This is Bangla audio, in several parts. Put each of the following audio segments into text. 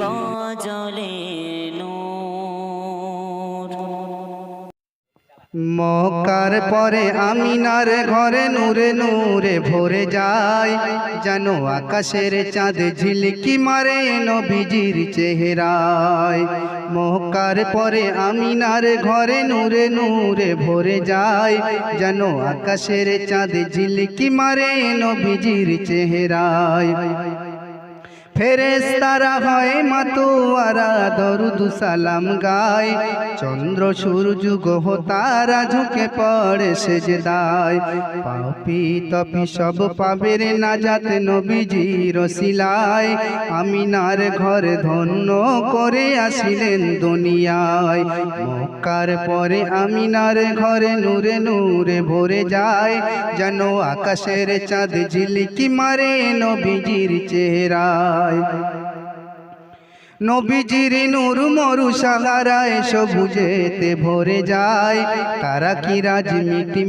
গজলে মকার পরে আমিনার ঘরে নূরে নূরে ভরে যায়। যেন আকাশের চাঁদ ঝিলকি মারে নবীজির চেহারায়। মকার পরে আমিনার ঘরে নূরে নূরে ভরে যায়। যেন আকাশের চাঁদ ঝিলকি মারে নবীজির চেহারায়। ফেরেস তারা হয় মাতোয়ারা, দরুদু সালাম গায়। চন্দ্র, সূর্য গহ তারা ঝুঁকে পড়ে সেজে দায় পাপি তপি সব পাবের নাজাত নবীজি রসিলায় আমিনার ঘরে ধন্য করে আসিলেন দুনিয়ায়। মক্কার পরে আমিনার ঘরে নূরে নূরে ভরে যায়। যেন আকাশের চাঁদ ঝিলিকি মারে নবীজির চেহারায় নবীজির নূর মরু সাহারায় সবুজেতে ভরে যায়। তারা কি রাজ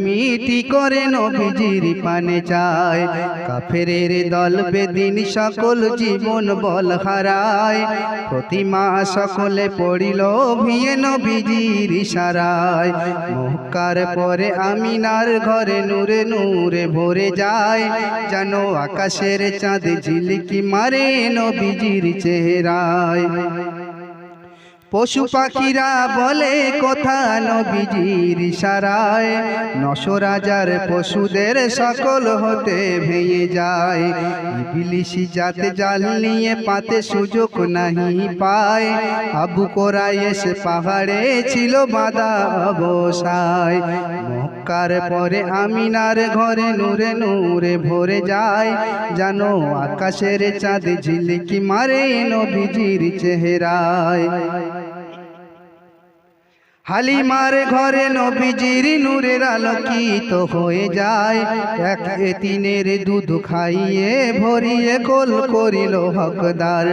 মিটি করে নবীজির পানে চায় কাফেরের দল বেদিন সকল জীবন বল হারায়। প্রতিমা সকলে পড়িল ভিয়ে নবীজির ইশারায়। মহকার পরে আমিনার ঘরে নূরে নূরে ভরে যায়। যেন আকাশের চাঁদ ঝিলিকি মারে নবীজির চেহারায়। নয় পশু পাখিরা বলে কথা নবীজির ইশারায় নশো রাজার পশুদের সকল হতে ভেঙে যায়। ইবিলিশি যাতে জাল নিয়ে পাতে সুযোগ নাহি পায়। আবু কোরাই এসে পাহাড়ে ছিল বাঁধা অবসায়। মক্কার পরে আমিনার ঘরে নূরে নূরে ভরে যায়। জানো আকাশের চাঁদ ঝিলিকি মারে নবীজির চেহারায়। হালিমার ঘরে নবীজির নূরের আলোকিত হয়ে যায়। এক এতিনের দুধ খাইয়ে ভরিয়ে কোল করিল হকদার।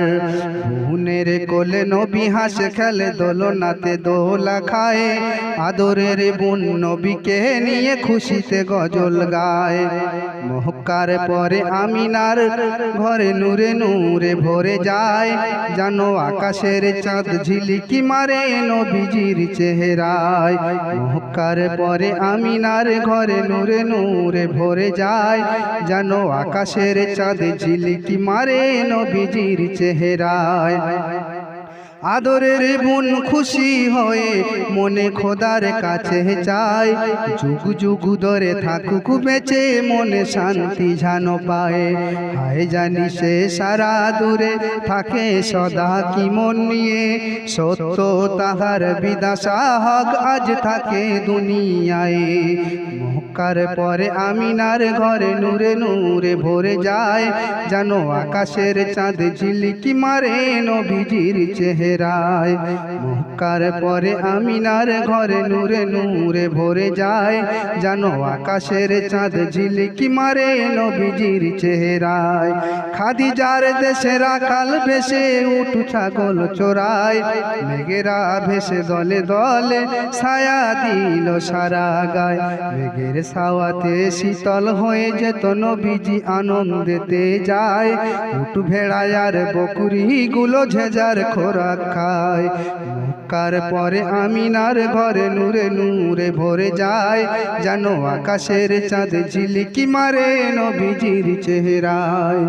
বুনের কোলে নবী হাসে খেলে দোলনাতে দোলা খায়। আদরের বোন নবীকে নিয়ে খুশিতে গজল গায়। মহকার পরে আমিনার ঘরে নূরে নূরে ভরে যায়। জানো আকাশের চাঁদ ঝিলিকি মারে নবীজির চেহারায়। মহকার পরে আমিনার ঘরে নূরে নূরে ভরে যায়। যেন আকাশের চাঁদে ঝিলিকি মারে নবীজির চেহারায়। আদরের বোন খুশি হয়ে মনে খোদার কাছে চায় যুগ যুগ ধরে থাকুক বেঁচে মনে শান্তি যেন পায়। হায় জানি সে সারা দূরে থাকে সদা কি মন নিয়ে। সত্য তাহার বিদাসা হক আজ থাকে দুনিয়ায়। মক্কার পরে আমিনার ঘরে নূরে নূরে ভরে যায়। জানো আকাশের চাঁদ ঝিলিকি মারে নবীজির চেহারায় মক্কার পরে আমিনার ঘরে নূরে নূরে ভরে যায়। জানো আকাশের চাঁদ ঝিলিকি মারে নবীজির চেহারায়। খাদিজার দেশে রাখাল ভেসে উঠু ছাগল চোরায়। মেঘেরা ভেসে দলে দলে ছায়া দিল সারা গায়। মেঘের সাওয়াতে শীতল হয়ে যেত নবীজি আনন্দেতে যায় উঠ ভেড়ায় আর বকুরি গুলো ঝেজার খোরাক খায় মক্কার পরে আমিনার ঘরে নূরে নূরে ভরে যায়। যেন আকাশের চাঁদ ঝিলিকি মারে নবীজির চেহারায়।